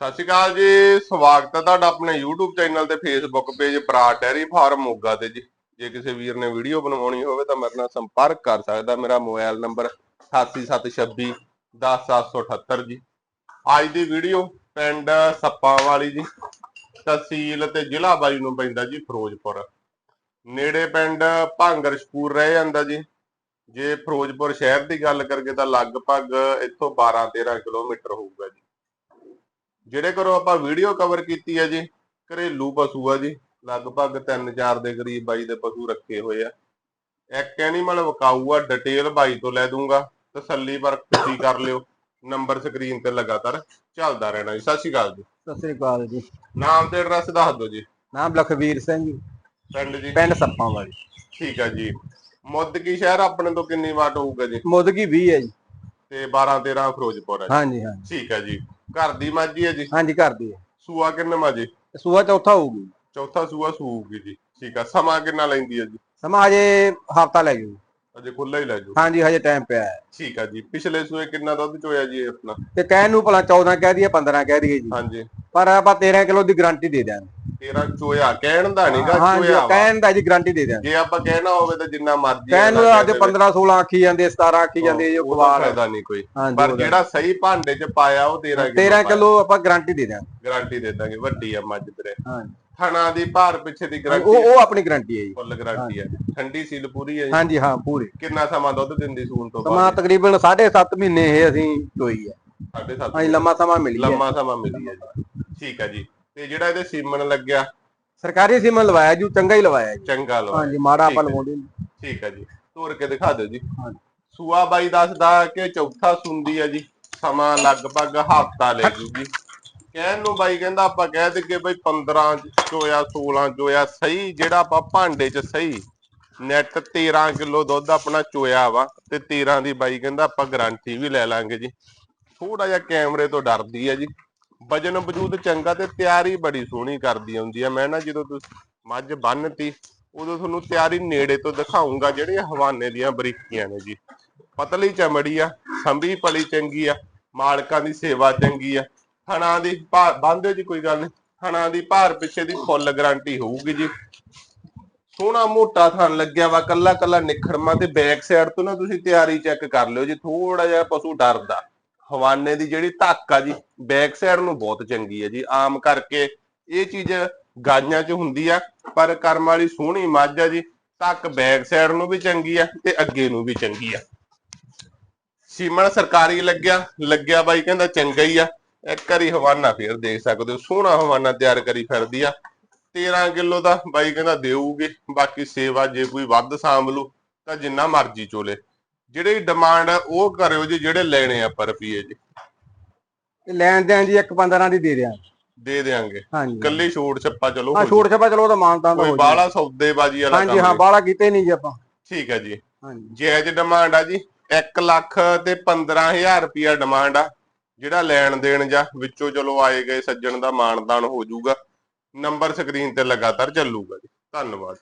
ਸਤਿ ਸ਼੍ਰੀ ਅਕਾਲ ਜੀ, ਸਵਾਗਤ ਹੈ ਤੁਹਾਡਾ ਆਪਣੇ YouTube ਚੈਨਲ ਤੇ Facebook page ਬਰਾ dairy farm Moga ਤੇ ਜੀ। ਜੇ ਕਿਸੇ ਵੀਰ ਨੇ ਵੀਡੀਓ ਬਣਵਾਉਣੀ ਹੋਵੇ ਤਾਂ ਮੇਰੇ ਨਾਲ ਸੰਪਰਕ ਕਰ ਸਕਦਾ। ਮੇਰਾ ਮੋਬਾਈਲ ਨੰਬਰ 88726 10778 ਜੀ। ਅੱਜ ਦੀ ਵੀਡੀਓ ਪਿੰਡ ਸੱਪਾਂ ਵਾਲੀ ਜੀ, ਤਹਿਸੀਲ ਤੇ ਜ਼ਿਲ੍ਹਾ ਬਾਈ ਨੂੰ ਪੈਂਦਾ ਜੀ ਫਿਰੋਜ਼ਪੁਰ। ਨੇੜੇ ਪਿੰਡ ਭਾਂਗਰਸ਼ਪੂਰ ਰਹਿ ਜਾਂਦਾ ਜੀ। ਜੇ ਫਿਰੋਜ਼ਪੁਰ ਸ਼ਹਿਰ ਦੀ ਗੱਲ ਕਰਕੇ ਤਾਂ ਲਗਭਗ ਇੱਥੋਂ 12 13 ਕਿਲੋਮੀਟਰ ਹੋਊਗਾ ਜੀ। ਜਿਹੜੇ ਕਰੋ ਆਪਾਂ ਵੀਡੀਓ ਕਵਰ ਕੀਤੀ ਹੈ ਜੀ ਘਰੇਲੂ ਪਸ਼ੂ ਆ ਜੀ ਲਗਭਗ 3-4 ਦੇ ਕਰੀਬ ਬਾਈ ਦੇ ਪਸ਼ੂ ਰੱਖੇ ਹੋਏ ਆ। ਇੱਕ ਐਨੀਮਲ ਵਿਕਾਊ ਆ ਡਿਟੇਲ ਬਾਈ ਤੋਂ ਲੈ ਦੂੰਗਾ ਤਸੱਲੀ ਪਰ ਤੁਸੀਂ ਕਰ ਲਿਓ ਨੰਬਰ ਸਕਰੀਨ ਤੇ ਲਗਾਤਾਰ ਚੱਲਦਾ ਰਹਿਣਾ ਜੀ। ਸਤਿ ਸ਼੍ਰੀ ਅਕਾਲ ਜੀ। ਸਤਿ ਸ੍ਰੀ ਅਕਾਲ ਜੀ। ਨਾਮ ਤੇ ਐਡਰੈਸ ਦੱਸ ਦਿਓ ਜੀ। ਨਾਮ ਲਖਵੀਰ ਸਿੰਘ ਜੀ। ਪਿੰਡ ਜੀ। ਪਿੰਡ ਸੱਪਾਂ ਵਾਲੀ ਠੀਕ ਆ ਜੀ। ਮੁੱਦਕੀ ਸ਼ਹਿਰ ਆਪਣੇ ਤੋਂ ਕਿੰਨੀ ਵਾਟ ਹੋਊਗਾ ਜੀ? ਮੁੱਦਗੀ 20 ਹੈ ਜੀ। ਤੇ 12 13 ਫਿਰੋਜ਼ਪੁਰ ਹੈ। ਹਾਂਜੀ ਹਾਂਜੀ। ਠੀਕ ਹੈ ਜੀ। ਘਰ ਦੀ ਮਾਝੀ ਹੈ ਜੀ? ਹਾਂਜੀ ਘਰ ਦੀ ਹੈ। ਸੂਆ ਕਿੰਨਾ ਮਾਜੀ ਸੂਆ ਚੌਥਾ ਹੋਊਗੀ। ਚੌਥਾ ਸੂਆ ਸੂਊਗੀ ਜੀ। ਠੀਕ ਆ। ਸਮਾਂ ਕਿੰਨਾ ਲੈਂਦੀ ਹੈ ਜੀ? ਸਮਾਂ ਹਜੇ ਹਫਤਾ ਲੈ ਜੂ। ਅਜੇ ਖੁੱਲਾ ਹੀ ਲੈ ਜਾਓ ਹਾਂਜੀ ਹਜੇ ਟਾਈਮ ਪਿਆ ਹੈ। ਠੀਕ ਆ ਜੀ। ਪਿਛਲੇ ਸੂਏ ਕਿੰਨਾ ਦੁੱਧ ਚੋਇਆ ਜੀ ਇਹ ਆਪਣਾ? ਤੇ ਕਹਿਣ ਨੂੰ ਭਲਾ 14 ਕਹਿ ਦਈਏ 15 ਕਹਿ ਦਈਏ ਜੀ। ਹਾਂਜੀ। ਪਰ ਆਪਾਂ 13 ਕਿਲੋ ਦੀ ਗਾਰੰਟੀ ਦੇ ਦਿਆਂਗੇ। 13 ਚੋਇਆ ਕਹਿਣ ਦਾ ਨਹੀਂਗਾ ਚੋਇਆ ਵਾ। ਕਹਿਣ ਦਾ ਜੀ ਗਾਰੰਟੀ ਦੇ ਦਿਆਂਗੇ। ਜੇ ਆਪਾਂ ਕਹਿਣਾ ਹੋਵੇ ਤਾਂ ਜਿੰਨਾ ਮਰਜ਼ੀ ਕਹਿਣ ਨੂੰ ਅੱਜ ਕਹਿ ਦੇਵੇ। 15 16 ਆਖੀ ਜਾਂਦੇ 17 ਆਖੀ ਜਾਂਦੇ ਜੋ ਗਵਾਰ ਫਾਇਦਾ ਨਹੀਂ ਕੋਈ। ਹਾਂਜੀ ਪਰ ਜਿਹੜਾ ਸਹੀ ਭਾਂਡੇ 'ਚ ਪਾਇਆ ਉਹ 13 ਕਿਲੋ 13 ਕਿਲੋ ਆਪਾਂ ਗਾਰੰਟੀ ਦੇ ਦਿਆਂਗੇ। ਗਾਰੰਟੀ ਦੇ ਦਾਂਗੇ ਵੱਡੀ ਆ ਮੱਝ ਤੇਰੇ। ਹਾਂਜੀ। ਥਣਾ ਦੀ ਭਾਰ ਪਿੱਛੇ ਦੀ ਉਹ ਗਾਰੰਟੀ ਉਹ ਆਪਣੀ ਗਾਰੰਟੀ ਹੈ ਜੀ। ਫੁੱਲ ਗਾਰੰਟੀ ਹੈ। ਠੰਡੀ ਸੀਲ ਪੂਰੀ ਹੈ ਜੀ। ਹਾਂਜੀ ਹਾਂ ਪੂਰੀ। ਕਿੰਨਾ ਸਮਾਂ ਦੁੱਧ ਦਿੰਦੀ ਸੂਣ ਤੋਂ ਸਮਾਂ ਬਾਅਦ ਤਕਰੀਬਨ 7.5 ਮਹੀਨੇ ਇਹ ਅਸੀਂ ਚੋਈ ਹੈ। ਸਾਢੇ ਸੱਤ ਹਾਂਜੀ ਲੰਮਾ ਸਮਾਂ ਮਿਲੀ ਹੈ। ਲੰਮਾ ਸਮਾਂ ਮਿਲੀ ਹੈ ਜੀ। ਠੀਕ ਹੈ ਜੀ। ਤੇ ਜਿਹੜਾ ਇਹਦੇ ਸੀਮਨ ਲੱਗਿਆ? ਸਰਕਾਰੀ ਸੀਮਨ ਲਵਾਇਆ ਜੀ ਚੰਗਾ ਹੀ ਲਵਾਇਆ ਜੀ। ਚੰਗਾ ਲਵਾ ਹਾਂਜੀ ਮਾੜਾ ਆਪਾਂ। ਲਵਾਉਂਦੇ ਨਹੀਂ। ਠੀਕ ਹੈ ਜੀ। ਤੋਰ ਕੇ ਦਿਖਾ ਦਿਓ ਜੀ। ਹਾਂਜੀ। ਸੂਆ ਬਾਈ ਦੱਸਦਾ ਕਿ ਚੌਥਾ ਸੁੰਦੀ ਹੈ ਜੀ। ਸਮਾਂ ਲਗਭਗ ਹਫਤਾ ਲੈ ਜੂਗੀ। ਕਹਿਣ ਨੂੰ ਬਾਈ ਕਹਿੰਦਾ ਆਪਾਂ ਕਹਿ ਦਈਏ ਬਈ 15 ਚੋਇਆ 16 ਚੋਇਆ ਸਹੀ ਜਿਹੜਾ ਆਪਾਂ ਭਾਂਡੇ 'ਚ ਸਹੀ ਨੈਟ 13 ਕਿਲੋ ਦੁੱਧ ਆਪਣਾ ਚੋਇਆ ਵਾ ਤੇ 13 ਦੀ ਬਾਈ ਕਹਿੰਦਾ ਆਪਾਂ ਗਾਰੰਟੀ ਵੀ ਲੈ ਲਾਂਗੇ ਜੀ। ਥੋੜਾ ਜਿਹਾ ਕੈਮਰੇ ਤੋਂ ਡਰਦੀ ਹੈ ਜੀ। ਵਜਨ ਵਜੂਦ ਚੰਗਾ ਤੇ ਤਿਆਰੀ ਬੜੀ ਸੋਹਣੀ ਕਰਦੀ ਹੁੰਦੀ ਆ। ਮੈਂ ਨਾ ਜਦੋਂ ਤੁਸੀਂ, ਮੱਝ ਬੰਨਤੀ, ਉਦੋਂ ਤੁਹਾਨੂੰ ਤਿਆਰੀ ਨੇੜੇ ਤੋਂ ਦਿਖਾਉਂਗਾ ਜਿਹੜੀਆਂ ਹਵਾਨੇ ਦੀਆਂ ਬਰੀਕੀਆਂ ਨੇ ਜੀ। ਪਤਲੀ ਚਮੜੀ ਆ, ਸੰਭੀ ਪਲੀ ਚੰਗੀ ਆ, ਮਾਲਕਾਂ ਦੀ ਸੇਵਾ ਚੰਗੀ ਆ। ਹਣਾ ਦੀ ਭਾਰ ਬੰਦੇ ਜੀ ਕੋਈ ਗੱਲ ਨਹੀਂ ਹਣਾ ਦੀ ਭਾਰ ਪਿੱਛੇ ਦੀ ਫੁੱਲ ਗਾਰੰਟੀ ਹੋਊਗੀ ਜੀ। ਸੋਹਣਾ ਮੋਟਾ ਥਣ ਲੱਗਿਆ ਵਾ ਕੱਲਾ ਕੱਲਾ ਨਿਖੜਮਾ ਤੇ ਬੈਕ ਸਾਈਡ ਤੋਂ ਨਾ ਤੁਸੀਂ ਤਿਆਰੀ ਚੈੱਕ ਕਰ ਲਿਓ ਜੀ ਥੋੜਾ ਜਿਹਾ ਪਸ਼ੂ ਡਰਦਾ। ਹਵਾਨੇ ਦੀ ਜਿਹੜੀ ਧੱਕ ਆ ਜੀ ਬੈਕ ਸਾਈਡ ਨੂੰ ਬਹੁਤ ਚੰਗੀ ਹੈ ਜੀ। ਆਮ ਕਰਕੇ ਇਹ ਚੀਜ਼ ਗਾਈਆਂ 'ਚ ਹੁੰਦੀ ਆ, ਪਰ ਕਰਮ ਵਾਲੀ ਸੋਹਣੀ ਮੱਝ ਆ ਜੀ। ਧੱਕ ਬੈਕ ਸਾਈਡ ਨੂੰ ਵੀ ਚੰਗੀ ਆ ਤੇ ਅੱਗੇ ਨੂੰ ਵੀ ਚੰਗੀ ਆ। ਸੀਮਣ ਸਰਕਾਰੀ ਲੱਗਿਆ ਲੱਗਿਆ ਬਾਈ ਕਹਿੰਦਾ ਚੰਗਾ ਹੀ ਆ। ਇੱਕ ਵਾਰੀ ਹਵਾਨਾ ਫੇਰ ਦੇਖ ਸਕਦੇ ਹੋ, ਸੋਹਣਾ ਹਵਾਨਾ ਤਿਆਰ ਕਰੀ ਫਿਰਦੀ ਆ। 13 ਕਿਲੋ ਦਾ ਬਾਈ ਕਹਿੰਦਾ ਦੇਊਗੇ, ਬਾਕੀ ਸੇਵਾ ਜੇ ਕੋਈ ਵੱਧ ਸਾਂਭ ਲੂ ਤਾਂ ਜਿੰਨਾ ਮਰਜ਼ੀ ਚੋਲੇ। ਜਿਹੜੀ ਡਿਮਾਂਡ ਆ ਉਹ ਕਰਿਓ ਜੀ ਜਿਹੜੇ ਲੈਣੇ ਆ ਪਰ ਰੁਪਈਏ ਜੀ। ਤੇ ਲੈਣ ਦੇਣ ਜੀ ਇੱਕ 15 ਦੀ ਦੇ ਦਿਆਂ ਦੇ ਦੇਾਂਗੇ ਹਾਂਜੀ। ਕੱਲੀ ਛੋੜ ਛੱਪਾ ਚਲੋ ਹਾਂ ਛੋੜ ਛਪਾ ਚਲੋ ਉਹਦਾ ਮਾਨਤਾਂ ਦਾ ਕੋਈ ਜੀ ਬਾਹਲਾ ਸੌਦੇਬਾਜੀ ਵਾਲਾ ਹਾਂਜੀ ਕੰਮ ਹਾਂ। ਬਾਹਲਾ ਕੀਤੇ ਨਹੀਂ ਜੀ ਆਪਾਂ। ਠੀਕ ਹੈ ਜੀ। ਹਾਂਜੀ। ਜਾਇਜ਼ ਡਿਮਾਂਡ ਆ ਜੀ 1 ਲੱਖ ਤੇ 15000 ਰੁਪਿਆ ਡਿਮਾਂਡ ਆ ਜਿਹੜਾ ਲੈਣ ਦੇਣ ਜਾਂ ਵਿੱਚੋਂ ਚਲੋ ਆਏ ਗਏ ਸੱਜਣ ਦਾ ਮਾਨਦਾਨ ਹੋ ਜਾਊਗਾ। ਨੰਬਰ ਸਕਰੀਨ ਤੇ ਲਗਾਤਾਰ ਚੱਲੂਗਾ ਜੀ। ਧੰਨਵਾਦ।